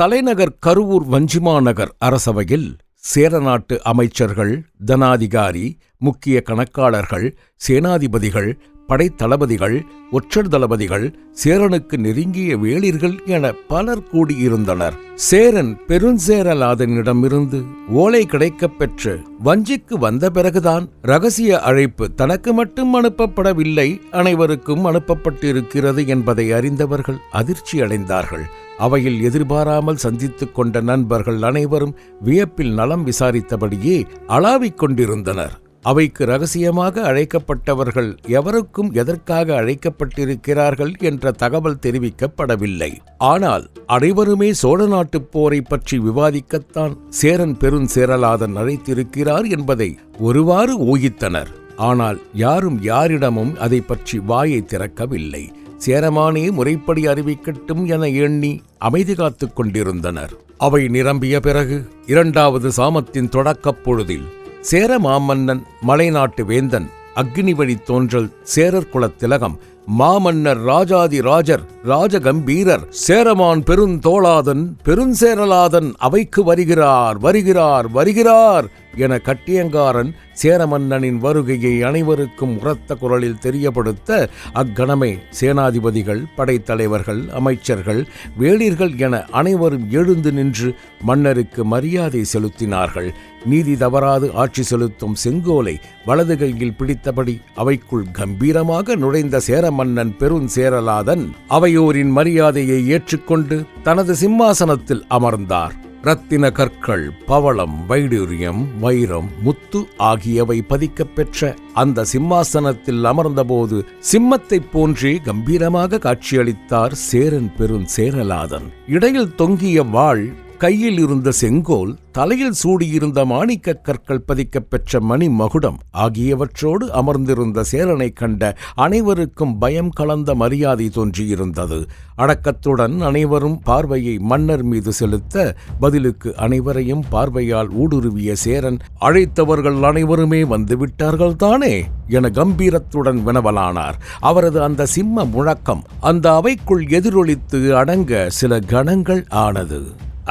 தலைநகர் கருவூர் வஞ்சிமாநகர் அரசவையில் சேரநாட்டு அமைச்சர்கள் தனாதிகாரி முக்கிய கணக்காளர்கள் சேனாதிபதிகள் படைத்தளபதிகள் ஒற்றர் தளபதிகள் சேரனுக்கு நெருங்கிய வேளிர்கள் என பலர் கூடியிருந்தனர். சேரன் பெருஞ்சேரலாதனிடமிருந்து ஓலை கிடைக்கப் பெற்று வஞ்சிக்கு வந்த பிறகுதான் ரகசிய அழைப்பு தனக்கு மட்டும் அனுப்பப்படவில்லை அனைவருக்கும் அனுப்பப்பட்டிருக்கிறது என்பதை அறிந்தவர்கள் அதிர்ச்சியடைந்தார்கள். அவையில் எதிர்பாராமல் சந்தித்துக் கொண்ட நண்பர்கள் அனைவரும் வியப்பில் நலம் விசாரித்தபடியே அளாவிக் கொண்டிருந்தனர். அவைக்கு ரகசியமாக அழைக்கப்பட்டவர்கள் எவருக்கும் எதற்காக அழைக்கப்பட்டிருக்கிறார்கள் என்ற தகவல் தெரிவிக்கப்படவில்லை. ஆனால் அனைவருமே சோழ நாட்டுப் போரை பற்றி விவாதிக்கத்தான் சேரன் பெருஞ்சேரலாதன் அழைத்திருக்கிறார் என்பதை ஒருவாறு ஊகித்தனர். ஆனால் யாரும் யாரிடமும் அதை பற்றி வாயை திறக்கவில்லை. சேரமானே முறைப்படி அறிவிக்கட்டும் என எண்ணி அமைதி காத்துக் கொண்டிருந்தனர். அவை நிரம்பிய பிறகு இரண்டாவது சாமத்தின் தொடக்கப் பொழுதில் சேர மாமன்னன் மலைநாட்டு வேந்தன் அக்னிவழி தோன்றல் சேரர் குலத் திலகம் மாமன்னர் ராஜாதி ராஜர் ராஜகம்பீரர் சேரமான் பெருந்தோளாதன் பெருஞ்சேரலாதன் அவைக்கு வருகிறார் வருகிறார் வருகிறார் என கட்டியங்காரன் சேரமன்னனின் வருகையை அனைவருக்கும் உரத்த குரலில் தெரியப்படுத்த அக்கணமே சேனாதிபதிகள் படைத்தலைவர்கள் அமைச்சர்கள் வேளிர்கள் என அனைவரும் எழுந்து நின்று மன்னருக்கு மரியாதை செலுத்தினார்கள். நீதி தவறாது ஆட்சி செலுத்தும் செங்கோலை வலது கையில் பிடித்தபடி அவைக்குள் கம்பீரமாக நுழைந்த சேரமன்னன் பெருஞ்சேரலாதன் அவையோரின் மரியாதையை ஏற்றுக்கொண்டு தனது சிம்மாசனத்தில் அமர்ந்தார். ரத்தின கற்கள் பவளம் வைடூரியம் வைரம் முத்து ஆகியவை பதிக்கப் பெற்ற அந்த சிம்மாசனத்தில் அமர்ந்தபோது சிம்மத்தைப் போன்றே கம்பீரமாக காட்சியளித்தார் சேரன் பெருஞ்சேரலாதன். இடையில் தொங்கிய வாள் கையில் இருந்த செங்கோல் தலையில் சூடியிருந்த மாணிக்கக் கற்கள் பதிக்கப் பெற்ற மணி மகுடம் ஆகியவற்றோடு அமர்ந்திருந்த சேரனைக் கண்ட அனைவருக்கும் பயம் கலந்த மரியாதை தோன்றியிருந்தது. அடக்கத்துடன் அனைவரும் பார்வையை மன்னர் மீது செலுத்த பதிலுக்கு அனைவரையும் பார்வையால் ஊடுருவிய சேரன் அழைத்தவர்கள் அனைவருமே வந்துவிட்டார்கள் தானே என கம்பீரத்துடன் வினவலானார். அவரது அந்த சிம்ம முழக்கம் அந்த அவைக்குள் எதிரொலித்து அடங்க சில கணங்கள் ஆனது.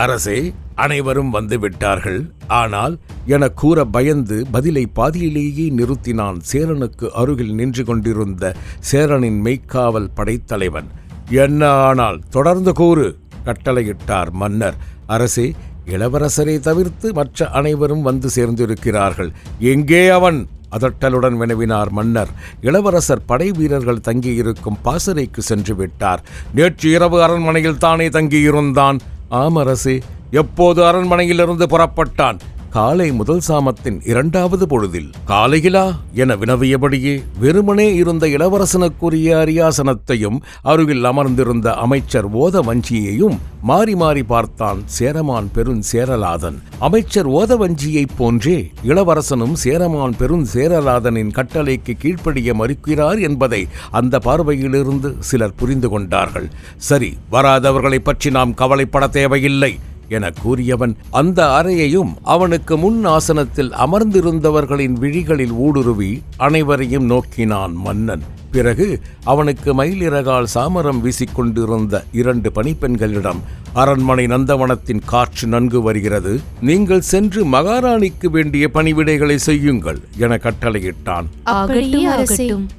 அரசே அனைவரும் வந்து விட்டார்கள் ஆனால் என கூற பயந்து பதிலை பாதியிலேயே நிறுத்தினான் சேரனுக்கு அருகில் நின்று கொண்டிருந்த சேரனின் மெய்க்காவல் படைத்தலைவன். என்ன ஆனால் தொடர்ந்து கூறு கட்டளையிட்டார் மன்னர். அரசே இளவரசரை தவிர்த்து மற்ற அனைவரும் வந்து சேர்ந்திருக்கிறார்கள். எங்கே அவன்? அதட்டலுடன் வினவினார் மன்னர். இளவரசர் படை வீரர்கள் தங்கியிருக்கும் பாசறைக்கு சென்று விட்டார். நேற்று இரவு அரண்மனையில் தானே தங்கியிருந்தான். ஆமரசி எப்போது அரண்மனையிலிருந்து புறப்பட்டான்? காலை முதல் சாமத்தின் இரண்டாவது பொழுதில் காலையிலா? என வினவியபடியே வெறுமனே இருந்த இளவரசனுக்குரிய அரியாசனத்தையும் அருகில் அமர்ந்திருந்த அமைச்சர் ஓத வஞ்சியையும் மாறி மாறி பார்த்தான் சேரமான் பெருஞ்சேரலாதன் அமைச்சர் ஓத வஞ்சியைப் போன்றே இளவரசனும் சேரமான் பெருஞ்சேரலாதனின் கட்டளைக்கு கீழ்ப்படிய மறுக்கிறார் என்பதை அந்த பார்வையிலிருந்து சிலர் புரிந்து கொண்டார்கள். சரி வராதவர்களைப் பற்றி நாம் கவலைப்பட தேவையில்லை. என கூறியவன் அந்த அறையையும் அவனுக்கு முன் ஆசனத்தில் அமர்ந்திருந்தவர்களின் விழிகளில் ஊடுருவி அனைவரையும் நோக்கினான் மன்னன். பிறகு அவனுக்கு மயிலிறகால் சாமரம் வீசிக்கொண்டிருந்த இரண்டு பணிப்பெண்களிடம் அரண்மனை நந்தவனத்தின் காற்று நன்கு வருகிறது நீங்கள் சென்று மகாராணிக்கு வேண்டிய பணிவிடைகளை செய்யுங்கள் என கட்டளையிட்டான்.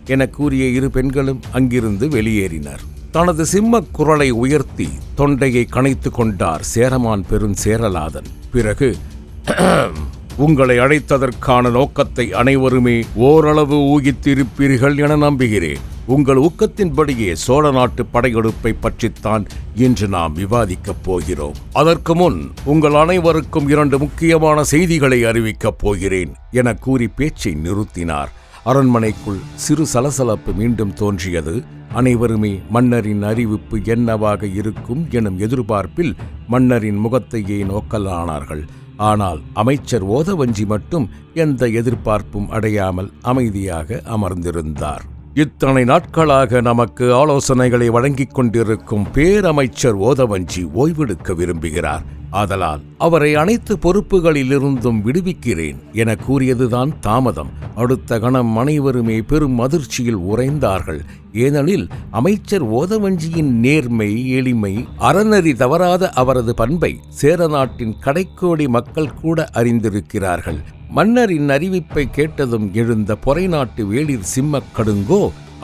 என கூறிய இரு பெண்களும் அங்கிருந்து வெளியேறினர். தனது சிம்ம குரலை உயர்த்தி தொண்டையை கனைத்து கொண்டார் சேரமான் பெருஞ்சேரலாதன் பிறகு உங்களை அழைத்ததற்கான நோக்கத்தை அனைவருமே ஓரளவு ஊகித்திருப்பீர்கள் என நம்புகிறேன். உங்கள் ஊக்கத்தின்படியே சோழ நாட்டு படையெடுப்பை பற்றித்தான் இன்று நாம் விவாதிக்கப் போகிறோம். அதற்கு முன் உங்கள் அனைவருக்கும் இரண்டு முக்கியமான செய்திகளை அறிவிக்கப் போகிறேன் என கூறி பேச்சை நிறுத்தினார். அரண்மனைக்குள் சிறு சலசலப்பு மீண்டும் தோன்றியது. அனைவருமே மன்னரின் அறிவிப்பு என்னவாக இருக்கும் எனும் எதிர்பார்ப்பில் மன்னரின் முகத்தையே நோக்கலானார்கள். ஆனால் அமைச்சர் ஓதவஞ்சி மட்டும் எந்த எதிர்பார்ப்பும் அடையாமல் அமைதியாக அமர்ந்திருந்தார். இத்தனை நாட்களாக நமக்கு ஆலோசனைகளை வழங்கிக் கொண்டிருக்கும் பேரமைச்சர் ஓதவஞ்சி ஓய்வெடுக்க விரும்புகிறார். ஆதலால் அவரை அனைத்து பொறுப்புகளிலிருந்தும் விடுவிக்கிறேன் என கூறியதுதான் தாமதம். அடுத்த கணம் அனைவருமே பெரும் அதிர்ச்சியில் உறைந்தார்கள். ஏனெனில் அமைச்சர் ஓதவஞ்சியின் நேர்மை எளிமை அறநெறி தவறாத அவரது பண்பை சேர நாட்டின் கடைக்கோடி மக்கள் கூட அறிந்திருக்கிறார்கள். மன்னரின் அறிவிப்பை கேட்டதும் எழுந்த பொறைநாட்டு வேளிர் சிம்மக் கடுங்கோ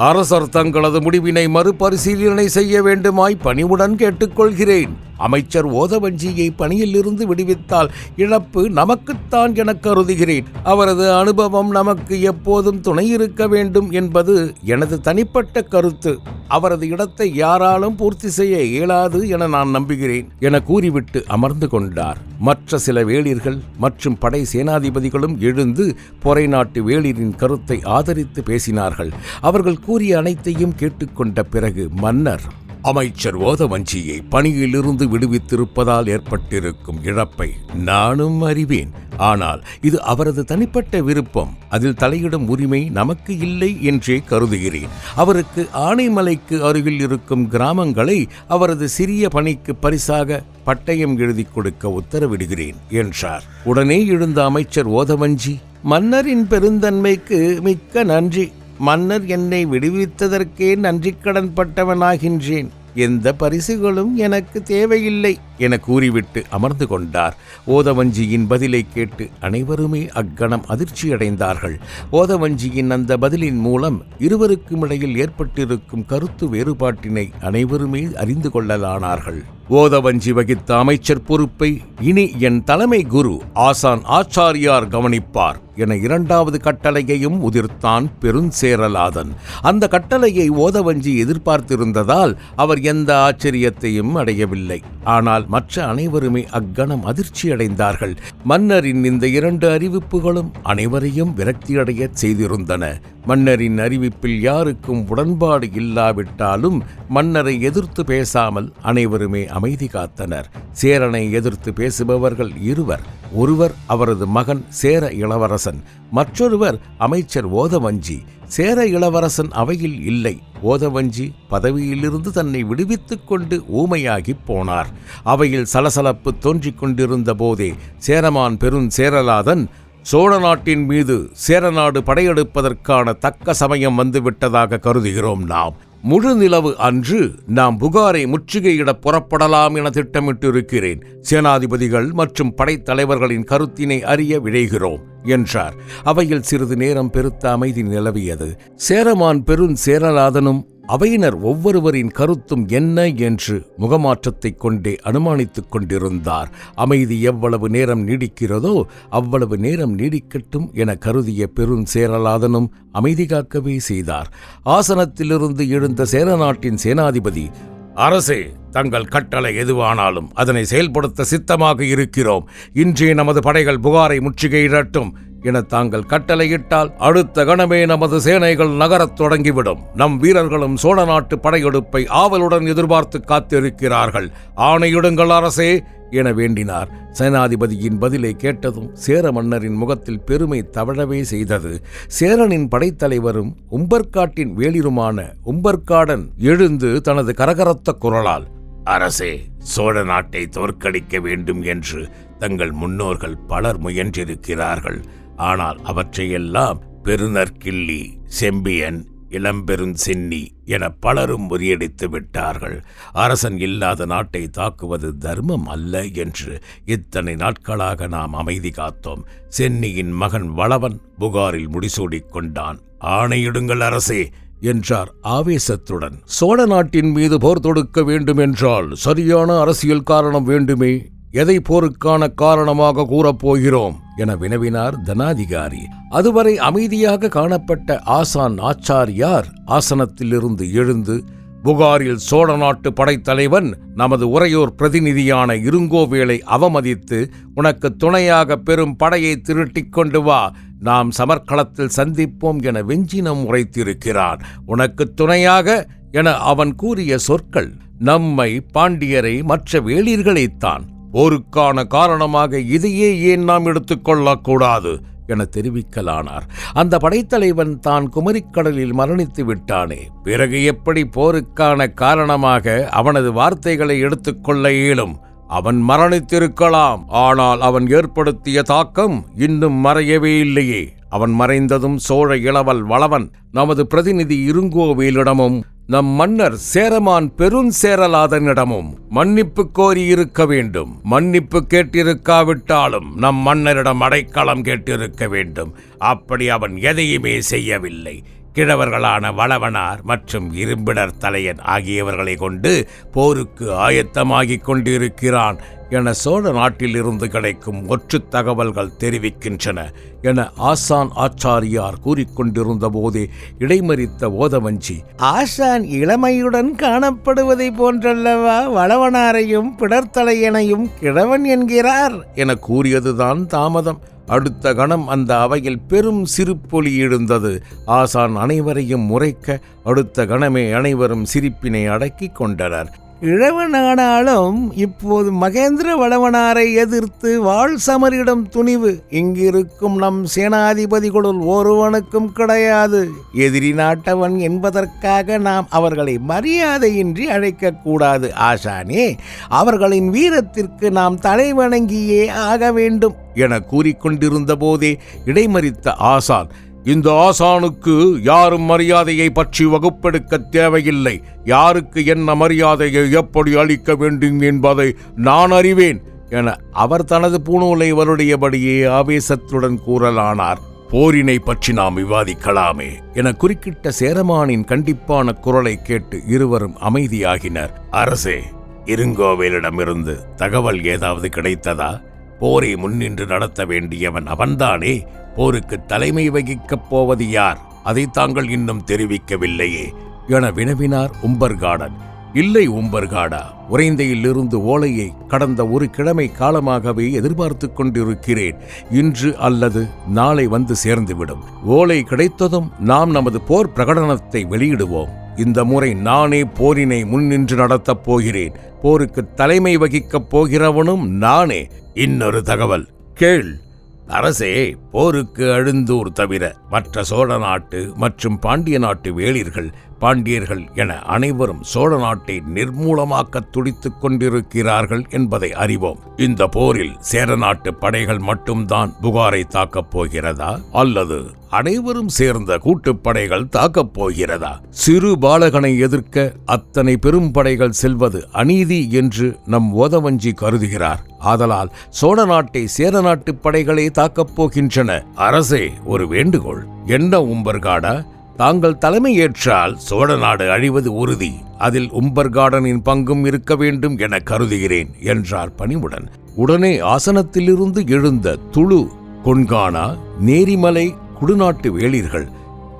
அரசர் தங்களது முடிவினை மறுபரிசீலனை செய்ய வேண்டுமாய் பணிவுடன் கேட்டுக்கொள்கிறேன் அமைச்சர் ஓதவஞ்சியை பணியிலிருந்து விடுவித்தால் இழப்பு நமக்குத்தான் என கருதுகிறேன். அவரது அனுபவம் நமக்கு எப்போதும் துணை இருக்க வேண்டும் என்பது எனது தனிப்பட்ட கருத்து. அவரது இடத்தை யாராலும் பூர்த்தி செய்ய இயலாது என நான் நம்புகிறேன் என கூறிவிட்டு அமர்ந்து கொண்டார். மற்ற சில வேளிர்கள் மற்றும் படை சேனாதிபதிகளும் எழுந்து பொறை நாட்டு வேளிரின் கருத்தை ஆதரித்து பேசினார்கள். அவர்கள் கூறிய அனைத்தையும் கேட்டுக்கொண்ட பிறகு மன்னர் அமைச்சர் ஓதவஞ்சியை பணியிலிருந்து விடுவித்திருப்பதால் ஏற்பட்டிருக்கும் இழப்பை நானும் அறிவேன். ஆனால் இது அவரது தனிப்பட்ட விருப்பம். அதில் தலையிடும் உரிமை நமக்கு இல்லை என்றே கருதுகிறேன். அவருக்கு ஆனைமலைக்கு அருகில் இருக்கும் கிராமங்களை அவரது சிறிய பணிக்கு பரிசாக பட்டயம் எழுதி கொடுக்க உத்தரவிடுகிறேன் என்றார். உடனே எழுந்த அமைச்சர் ஓதவஞ்சி மன்னரின் பெருந்தன்மைக்கு மிக்க நன்றி. மன்னர் என்னை விடுவித்ததற்கே நன்றிக்கடன் பட்டவனாகின்றேன். எந்த பரிசுகளும் எனக்கு தேவையில்லை. என கூறிவிட்டு அமர்ந்து கொண்டார். ஓதவஞ்சியின் பதிலை கேட்டு அனைவருமே அக்கணம் அதிர்ச்சியடைந்தார்கள். ஓதவஞ்சியின் அந்த பதிலின் மூலம் இருவருக்கும் இடையில் ஏற்பட்டிருக்கும் கருத்து வேறுபாட்டினை அனைவருமே அறிந்து கொள்ளலானார்கள். ஓதவஞ்சி வகித்த அமைச்சர் பொறுப்பை இனி என் தலைமை குரு ஆசான் ஆச்சாரியார் கவனிப்பார் என இரண்டாவது கட்டளையையும் உதிர்த்தான் பெருஞ்சேரலாதன். அந்த கட்டளையை ஓதவஞ்சி எதிர்பார்த்திருந்ததால் அவர் எந்த ஆச்சரியத்தையும் அடையவில்லை. ஆனால் மற்ற அனைவருமே அக்கணம் அதிர்ச்சி அடைந்தார்கள் மன்னரின் இந்த இரண்டு அறிவிப்புகளும் அனைவரையும் விரக்தியடைய செய்திருந்தன. மன்னரின் அறிவிப்பில் யாருக்கும் உடன்பாடு இல்லாவிட்டாலும் மன்னரை எதிர்த்து பேசாமல் அனைவருமே அமைதி காத்தனர். சேரனை எதிர்த்து பேசுபவர்கள் இருவர். ஒருவர் அவரது மகன் சேர இளவரசன் மற்றொருவர் அமைச்சர் ஓதவஞ்சி. சேர இளவரசன் அவையில் இல்லை. ஓதவஞ்சி பதவியிலிருந்து தன்னை விடுவித்துக் கொண்டு ஊமையாகிப் போனார். அவையில் சலசலப்பு தோன்றிக் கொண்டிருந்த போதே சேரமான் பெருஞ்சேரலாதன் சோழ நாட்டின் மீது சேரநாடு படையெடுப்பதற்கான தக்க சமயம் வந்துவிட்டதாக கருதுகிறோம் நாம். முழு நிலவு அன்று நாம் புகாரை முற்றுகையிட புறப்படலாம் என திட்டமிட்டிருக்கிறேன். சேனாதிபதிகள் மற்றும் படைத்தலைவர்களின் கருத்தினை அறிய விழைகிறோம் என்றார். அவையில் சிறிது நேரம் பெருத்த அமைதி நிலவியது. சேரமான் பெருஞ்சேரலாதனும் அவையினர் ஒவ்வொருவரின் கருத்தும் என்ன என்று முகமாற்றத்தைக் கொண்டே அனுமானித்துக் கொண்டிருந்தார். அமைதி எவ்வளவு நேரம் நீடிக்கிறதோ அவ்வளவு நேரம் நீடிக்கட்டும் என கருதிய பெருஞ்சேரலாதனும் அமைதி காக்கவே செய்தார். ஆசனத்திலிருந்து எழுந்த சேரநாட்டின் சேனாதிபதி அரசே தங்கள் கட்டளை எதுவானாலும் அதனை செயல்படுத்த சித்தமாக இருக்கிறோம். இன்றே நமது படைகள் புகாரை முற்றுகையிடட்டும் என தாங்கள் கட்டளையிட்டால் அடுத்த கணமே நமது சேனைகள் நகரத் தொடங்கிவிடும். நம் வீரர்களும் சோழ நாட்டு படையெடுப்பை ஆவலுடன் எதிர்பார்த்து காத்திருக்கிறார்கள். ஆணையிடுங்கள் அரசே என வேண்டினார். சேனாதிபதியின் பதிலை கேட்டதும் சேர மன்னரின் முகத்தில் பெருமை தவழவே செய்தது. சேரனின் படைத்தலைவரும் உம்பர்காட்டின் வேளிருமான உம்பர்காடன் எழுந்து தனது கரகரத்த குரலால் அரசே சோழ நாட்டை தோற்கடிக்க வேண்டும் என்று தங்கள் முன்னோர்கள் பலர் முயன்றிருக்கிறார்கள். ஆனால் அவற்றையெல்லாம் பெருநற்கிள்ளி செம்பியன் இளம்பெருஞ்சின்னி என பலரும் முறியடித்து விட்டார்கள். அரசன் இல்லாத நாட்டை தாக்குவது தர்மம் அல்ல என்று இத்தனை நாட்களாக நாம் அமைதி காத்தோம். சென்னியின் மகன் வளவன் புகாரில் முடிசூடிக் கொண்டான். ஆணையிடுங்கள் அரசே என்றார் ஆவேசத்துடன். சோழ நாட்டின் மீது போர் தொடுக்க வேண்டும் என்றால் சரியான அரசியல் காரணம் வேண்டுமே எதை போருக்கான காரணமாக கூறப்போகிறோம்? என வினவினார் தனாதிகாரி. அதுவரை அமைதியாக காணப்பட்ட ஆசான் ஆச்சாரியார் ஆசனத்திலிருந்து எழுந்து புகாரில் சோழ நாட்டு படைத்தலைவன் நமது உறையோர் பிரதிநிதியான இருங்கோவேலை அவமதித்து உனக்கு துணையாக பெரும் படையை திருட்டிக் கொண்டு வா நாம் சமர்க்களத்தில் சந்திப்போம் என வெஞ்சினம் உரைத்திருக்கிறான் உனக்கு துணையாக என அவன் கூறிய சொற்கள் நம்மை பாண்டியரை மற்ற வேளிர்களைத்தான் போருக்கான காரணமாக இதையே ஏன் நாம் எடுத்துக்கொள்ளக்கூடாது என தெரிவிக்கலானார். அந்த படைத்தலைவன் தான் குமரிக்கடலில் மரணித்து விட்டானே. பிறகு எப்படி போருக்கான காரணமாக அவனது வார்த்தைகளை எடுத்துக்கொள்ள இயலும்? அவன் மரணித்திருக்கலாம் ஆனால் அவன் ஏற்படுத்திய தாக்கம் இன்னும் மறையவே இல்லையே. அவன் மறைந்ததும் சோழ இளவல் வளவன் நமது பிரதிநிதி இருங்கோவேலிடமும் நம் மன்னர் சேரமான் பெருஞ்சேரலாதனிடமும் மன்னிப்பு கோரியிருக்க வேண்டும். மன்னிப்பு கேட்டிருக்காவிட்டாலும் நம் மன்னரிடம் அடைக்கலம் கேட்டிருக்க வேண்டும். அப்படி அவன் எதையுமே செய்யவில்லை. கிழவர்களான வளவனார் மற்றும் இரும்பிடர் தலையன் ஆகியவர்களை கொண்டு போருக்கு ஆயத்தமாகிக் கொண்டிருக்கிறான். என சோழ நாட்டிலிருந்து கிடைக்கும் ஒற்றுத் தகவல்கள் தெரிவிக்கின்றன என ஆசான் ஆச்சாரியார் கூறிக்கொண்டிருந்த போதே இடைமறித்த ஓதவஞ்சி ஆசான் இளமையுடன் காணப்படுவதை போன்றல்லவா? வளவனாரையும் பிடர்த்தலையனையும் கிழவன் என்கிறார் என கூறியதுதான் தாமதம். அடுத்த கணம் அந்த அவையில் பெரும் சிரிப்பொலி எழுந்தது. ஆசான் அனைவரையும் முறைக்க அடுத்த கணமே அனைவரும் சிரிப்பினை அடக்கிக் கொண்டனர். இழவனானாலும் இப்போது மகேந்திர வளவனாரை எதிர்த்து வாழ் சமரிடம் துணிவு. இங்கிருக்கும் நம் சேனாதிபதிகளுள் ஒருவனுக்கும் கிடையாது. எதிரி நாட்டவன் என்பதற்காக நாம் அவர்களை மரியாதையின்றி அழைக்கக்கூடாது ஆசானே அவர்களின் வீரத்திற்கு நாம் தலைவணங்கியே ஆக வேண்டும். என கூறிக்கொண்டிருந்த போதே இடைமறித்த ஆசான் இந்த ஆசானுக்கு யாரும் மரியாதையை பற்றி வகுப்பெடுக்க தேவையில்லை. யாருக்கு என்ன மரியாதையை எப்படி அளிக்க வேண்டும் என்பதை நான் அறிவேன் என அவர் தனது பூணூலை வருடையபடியே ஆவேசத்துடன் கூறலானார். போரினை பற்றி நாம் விவாதிக்கலாமே என குறுக்கிட்ட சேரமானின் கண்டிப்பான குரலை கேட்டு இருவரும் அமைதியாகினர். அரசே இருங்கோவேலிடமிருந்து தகவல் ஏதாவது கிடைத்ததா? போரை முன்னின்று நடத்த வேண்டியவன் அவன்தானே? போருக்கு தலைமை வகிக்கப் போவது யார்? அதை தாங்கள் இன்னும் தெரிவிக்கவில்லையே. என வினவினார் உம்பர்காடன். இல்லை உம்பர்காடா உறைந்தையிலிருந்து ஓலையை கடந்த ஒரு கிழமை காலமாகவே எதிர்பார்த்து கொண்டிருக்கிறேன். இன்று அல்லது நாளை வந்து சேர்ந்துவிடும். ஓலை கிடைத்ததும் நாம் நமது போர் பிரகடனத்தை வெளியிடுவோம். இந்த முறை நானே போரினை முன்னின்று நடத்தப் போகிறேன். போருக்கு தலைமை வகிக்கப் போகிறவனும் நானே. இன்னொரு தகவல். கேள். அரசே போருக்கு அழுந்தூர் தவிர மற்ற சோழ நாட்டு மற்றும் பாண்டிய நாட்டு வேளிர்கள் பாண்டியர்கள் என அனைவரும் சோழ நாட்டை நிர்மூலமாக்க துடித்துக் கொண்டிருக்கிறார்கள் என்பதை அறிவோம். இந்த போரில் சேர நாட்டு படைகள் மட்டும்தான் புகாரை தாக்கப் போகிறதா? அல்லது அனைவரும் சேர்ந்த கூட்டுப்படைகள் தாக்கப் போகிறதா? சிறு பாலகனை எதிர்க்க அத்தனை பெரும் படைகள் செல்வது அநீதி என்று நம் ஓதவஞ்சி கருதுகிறார். ஆதலால் சோழ நாட்டை சேர நாட்டு படைகளே தாக்கப் போகின்றன. அரசே ஒரு வேண்டுகோள். என்ன உம்பர்காடா? தாங்கள் தலைமை ஏற்றால் சோழ நாடு அழிவது உறுதி. அதில் உம்பர்கார்டனின் பங்கும் இருக்க வேண்டும் என கருதுகிறேன் என்றார் பணிவுடன். உடனே ஆசனத்திலிருந்து எழுந்த துளு கொன்கானா நேரிமலை குடுநாட்டு வேளிர்கள்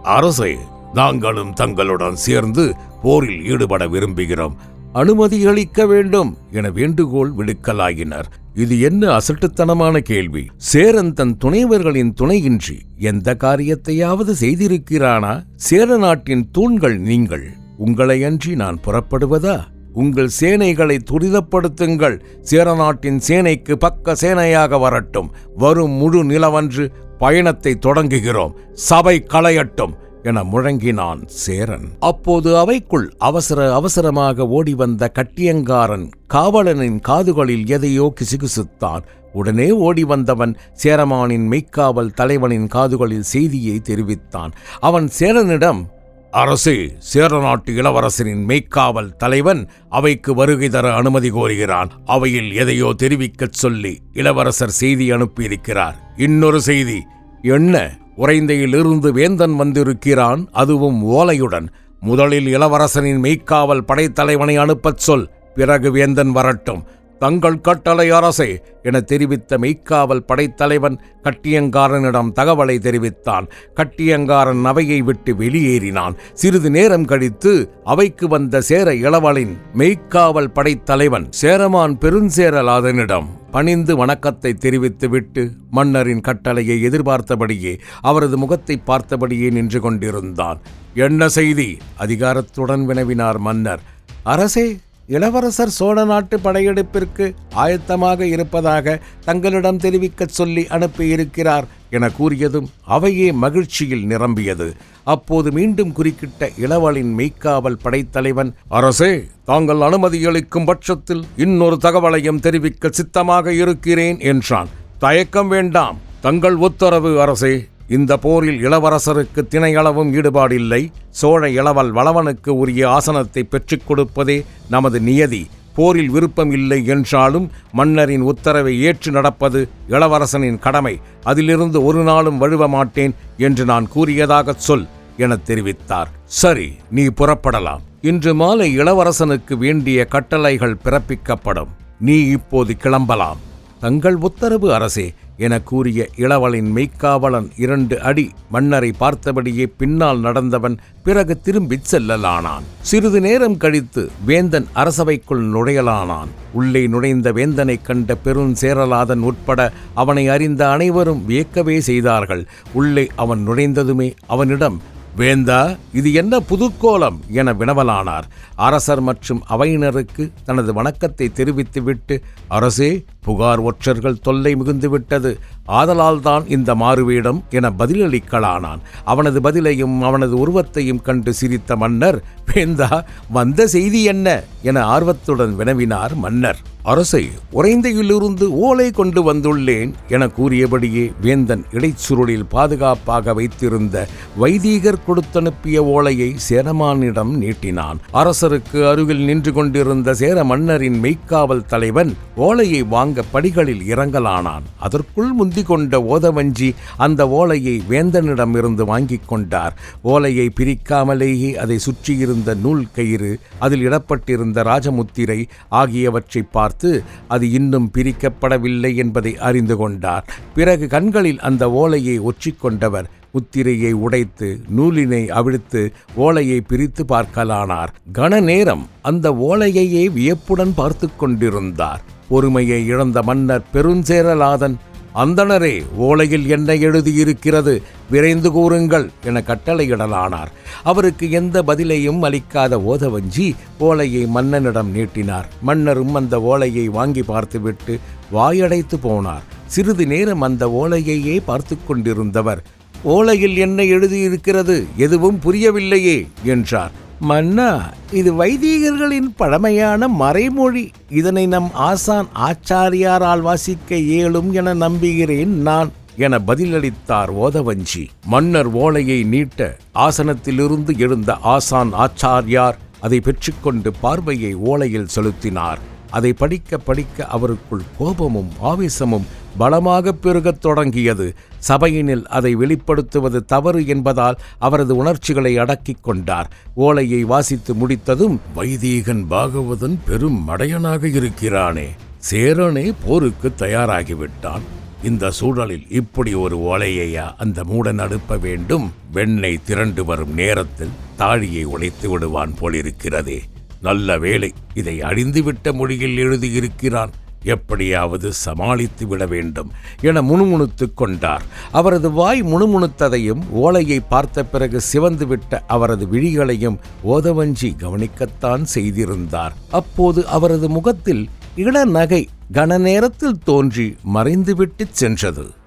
அரசே நாங்களும் தங்களுடன் சேர்ந்து போரில் ஈடுபட விரும்புகிறோம். அனுமதியளிக்க வேண்டும் என வேண்டுகோள் விடுக்கலாயினர். இது என்ன அசட்டுத்தனமான கேள்வி. சேரன் தன் துணைவர்களின் துணையின்றி எந்த காரியத்தையாவது செய்திருக்கிறானா? சேர நாட்டின் தூண்கள் நீங்கள் உங்களை அன்றி நான் புறப்படுவதா? உங்கள் சேனைகளை துரிதப்படுத்துங்கள். சேரநாட்டின் சேனைக்கு பக்க சேனையாக வரட்டும். வரும் முழு நிலவன்று பயணத்தை தொடங்குகிறோம். சபை களையட்டும். என முழங்கினான் சேரன். அப்போது அவைக்குள் அவசர அவசரமாக ஓடி வந்த கட்டியங்காரன் காவலனின் காதுகளில் எதையோ கிசுகிசுத்தான். உடனே ஓடி வந்தவன் சேரமானின் மெய்க்காவல் தலைவனின் காதுகளில் செய்தியை தெரிவித்தான். அவன் சேரனிடம் அரசு சேரநாட்டு இளவரசரின் மெய்க்காவல் தலைவன் அவைக்கு வருகை தர அனுமதி கோருகிறான். அவையில் எதையோ தெரிவிக்கச் சொல்லி இளவரசர் செய்தி அனுப்பியிருக்கிறார். இன்னொரு செய்தி என்ன? உறைந்தையிலிருந்து வேந்தன் வந்திருக்கிறான் அதுவும் ஓலையுடன். முதலில் இளவரசனின் மெய்க்காவல் படைத்தலைவனை அனுப்பச் சொல் பிறகு வேந்தன் வரட்டும். தங்கள் கட்டளை அரசே என தெரிவித்த மெய்க்காவல் படைத்தலைவன் கட்டியங்காரனிடம் தகவலை தெரிவித்தான். கட்டியங்காரன் அவையை விட்டு வெளியேறினான். சிறிது நேரம் கழித்து அவைக்கு வந்த சேர இளவலின் மெய்க்காவல் படைத்தலைவன் சேரமான் பெருஞ்சேரலாதனிடம் பணிந்து வணக்கத்தை தெரிவித்துவிட்டு மன்னரின் கட்டளையை எதிர்பார்த்தபடியே அவரது முகத்தை பார்த்தபடியே நின்று கொண்டிருந்தான். என்ன செய்தி? அதிகாரத்துடன் வினவினார் மன்னர். அரசே இளவரசர் சோழ நாட்டு படையெடுப்பிற்கு ஆயத்தமாக இருப்பதாக தங்களிடம் தெரிவிக்கச் சொல்லி அனுப்பியிருக்கிறார் என கூறியதும் அவையே மகிழ்ச்சியில் நிரம்பியது. அப்போது மீண்டும் குறுக்கிட்ட இளவலின் மெய்க்காவல் படைத்தலைவன் அரசே தாங்கள் அனுமதியளிக்கும் பட்சத்தில் இன்னொரு தகவலையும் தெரிவிக்க சித்தமாக இருக்கிறேன் என்றான். தயக்கம் வேண்டாம். தங்கள் உத்தரவு அரசே. இந்த போரில் இளவரசருக்கு திணையளவும் ஈடுபாடில்லை. சோழ இளவல் வளவனுக்கு உரிய ஆசனத்தை பெற்றுக் கொடுப்பதே நமது நியதி. போரில் விருப்பம் இல்லை என்றாலும் மன்னரின் உத்தரவை ஏற்று நடப்பது இளவரசனின் கடமை. அதிலிருந்து ஒரு நாளும் வழுவ மாட்டேன் என்று நான் கூறியதாகச் சொல் எனத் தெரிவித்தார். சரி நீ புறப்படலாம். இன்று மாலை இளவரசனுக்கு வேண்டிய கட்டளைகள் பிறப்பிக்கப்படும். நீ இப்போது கிளம்பலாம். தங்கள் உத்தரவு அரசே என கூறிய இளவலின் மெய்க்காவலன் இரண்டு அடி மன்னரை பார்த்தபடியே பின்னால் நடந்தவன் பிறகு திரும்பிச் செல்லலானான். சிறிது நேரம் கழித்து வேந்தன் அரசவைக்குள் நுழையலானான். உள்ளே நுழைந்த வேந்தனைக் கண்ட பெருஞ்சேரலாதன் உட்பட அவனை அறிந்த அனைவரும் வியக்கவே செய்தார்கள். உள்ளே அவன் நுழைந்ததுமே அவனிடம் வேந்தா இது என்ன புதுக்கோலம்? என வினவலானார். அரசர் மற்றும் அவையினருக்கு தனது வணக்கத்தை தெரிவித்துவிட்டு அரசே புகார் ஒற்றர்கள் தொல்லை மிகுந்துவிட்டது ஆதலால்தான் இந்த மாறுவேடம் என பதிலளிக்கலானான். அவனது பதிலையும் அவனது உருவத்தையும் கண்டு சிரித்த மன்னர் வேந்தா வந்த செய்தி என்ன? என ஆர்வத்துடன் வினவினார் மன்னர். அரசை உறைந்தையிலிருந்து ஓலை கொண்டு வந்துள்ளேன் என கூறியபடியே வேந்தன் இடைச்சுருளில் பாதுகாப்பாக வைத்திருந்த வைதீகர் கொடுத்தனுப்பிய ஓலையை சேரமானிடம் நீட்டினான். அரசருக்கு அருகில் நின்று கொண்டிருந்த சேர மன்னரின் மெய்க்காவல் தலைவன் ஓலையை வாங்க படிகளில் இறங்கலானான். அதற்குள் முந்தி கொண்ட ஓதவஞ்சி அந்த ஓலையை வேந்தனிடமிருந்து வாங்கிக் கொண்டார். ஓலையை பிரிக்காமலேயே அதை சுற்றியிருந்த நூல் கயிறு அதில் இடப்பட்டிருந்த ராஜமுத்திரை ஆகியவற்றை பார்த்து அது இன்னும் பிரிக்கப்படவில்லை என்பதை அறிந்து கொண்டார். பிறகு கண்களில் அந்த ஓலையை ஒற்றிக்கொண்டவர் முத்திரையை உடைத்து நூலினை அவிழ்த்து ஓலையை பிரித்து பார்க்கலானார். கன நேரம் அந்த ஓலையையே வியப்புடன் பார்த்து கொண்டிருந்தார். பொறுமையை இழந்த மன்னர் பெருஞ்சேரலாதன் அந்தணரே ஓலையில் என்ன எழுதியிருக்கிறது? விரைந்து கூறுங்கள் என கட்டளையிடலானார். அவருக்கு எந்த பதிலையும் அளிக்காத ஓதவஞ்சி ஓலையை மன்னனிடம் நீட்டினார். மன்னரும் அந்த ஓலையை வாங்கி பார்த்துவிட்டு வாயடைத்து போனார். சிறிது நேரம் அந்த ஓலையையே பார்த்து கொண்டிருந்தவர் ஓலையில் என்ன எழுதியிருக்கிறது? எதுவும் புரியவில்லையே என்றார். மன்னா இது வைதீகர்களின் பழமையான மறைமொழி. இதனை நம் ஆசான் ஆச்சாரியாரால் வாசிக்க இயலும் என நம்புகிறேன் நான் என பதிலளித்தார் ஓதவஞ்சி. மன்னர் ஓலையை நீட்ட ஆசனத்திலிருந்து எழுந்த ஆசான் ஆச்சாரியார் அதை பெற்றுக்கொண்டு பார்வையை ஓலையில் செலுத்தினார். அதை படிக்க படிக்க அவருக்குள் கோபமும் ஆவேசமும் பலமாக பெருகத் தொடங்கியது. சபையினில் அதை வெளிப்படுத்துவது தவறு என்பதால் அவரது உணர்ச்சிகளை அடக்கிக் கொண்டார். ஓலையை வாசித்து முடித்ததும் வைதீகன் பாகவதன் பெரும் மடையனாக இருக்கிறானே. சேரனே போருக்கு தயாராகிவிட்டான். இந்த சூழலில் இப்படி ஒரு ஓலையையா அந்த மூடன் அனுப்ப வேண்டும்? வெண்ணை திரண்டு வரும் நேரத்தில் தாழியை உடைத்து விடுவான் போலிருக்கிறதே. நல்ல வேளை இதை அழிந்துவிட்ட மொழியில் எழுதியிருக்கிறான். எப்படியாவது சமாளித்து விட வேண்டும் என முணுமுணுத்துக் கொண்டார். அவரது வாய் முணுமுணுத்ததையும் ஓலையை பார்த்த பிறகு சிவந்துவிட்ட அவரது விழிகளையும் ஓதவஞ்சி கவனிக்கத்தான் செய்திருந்தார். அப்போது அவரது முகத்தில் இளநகை கன நேரத்தில் தோன்றி மறைந்துவிட்டுச் சென்றது.